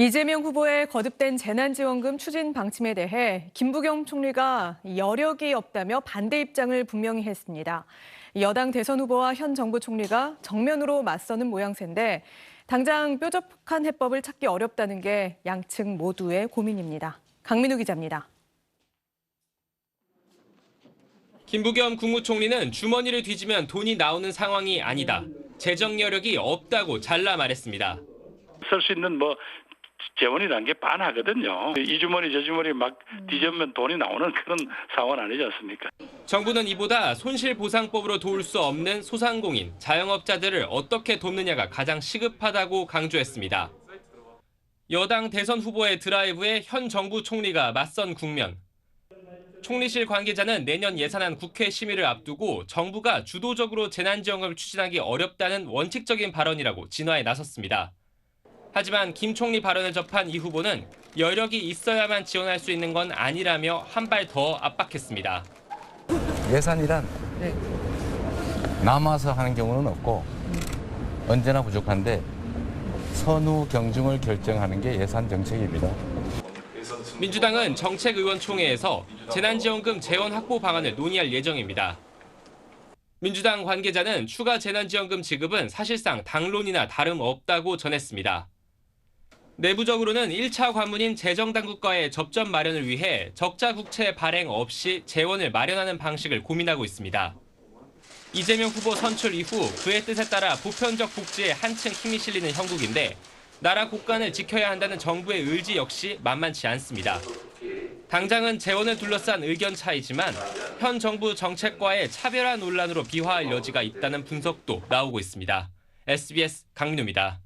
이재명 후보의 거듭된 재난지원금 추진 방침에 대해 김부겸 총리가 여력이 없다며 반대 입장을 분명히 했습니다. 여당 대선 후보와 현 정부 총리가 정면으로 맞서는 모양새인데 당장 뾰족한 해법을 찾기 어렵다는 게 양측 모두의 고민입니다. 강민우 기자입니다. 김부겸 국무총리는 주머니를 뒤지면 돈이 나오는 상황이 아니다. 재정 여력이 없다고 잘라 말했습니다. 쓸 수 있는 뭐 재원이라는 게 빤하거든요. 이 주머니 저 주머니 막 뒤집으면 돈이 나오는 그런 상황은 아니지 않습니까? 정부는 이보다 손실보상법으로 도울 수 없는 소상공인, 자영업자들을 어떻게 돕느냐가 가장 시급하다고 강조했습니다. 여당 대선 후보의 드라이브에 현 정부 총리가 맞선 국면. 총리실 관계자는 내년 예산안 국회 심의를 앞두고 정부가 주도적으로 재난지원금을 추진하기 어렵다는 원칙적인 발언이라고 진화에 나섰습니다. 하지만 김 총리 발언을 접한 이 후보는 여력이 있어야만 지원할 수 있는 건 아니라며 한 발 더 압박했습니다. 예산이란 남아서 하는 경우는 없고 언제나 부족한데 선후 경중을 결정하는 게 예산 정책입니다. 민주당은 정책의원총회에서 재난지원금 재원 확보 방안을 논의할 예정입니다. 민주당 관계자는 추가 재난지원금 지급은 사실상 당론이나 다름없다고 전했습니다. 내부적으로는 1차 관문인 재정당국과의 접점 마련을 위해 적자 국채 발행 없이 재원을 마련하는 방식을 고민하고 있습니다. 이재명 후보 선출 이후 그의 뜻에 따라 보편적 복지에 한층 힘이 실리는 형국인데 나라 국간을 지켜야 한다는 정부의 의지 역시 만만치 않습니다. 당장은 재원을 둘러싼 의견 차이지만 현 정부 정책과의 차별화 논란으로 비화할 여지가 있다는 분석도 나오고 있습니다. SBS 강민우입니다.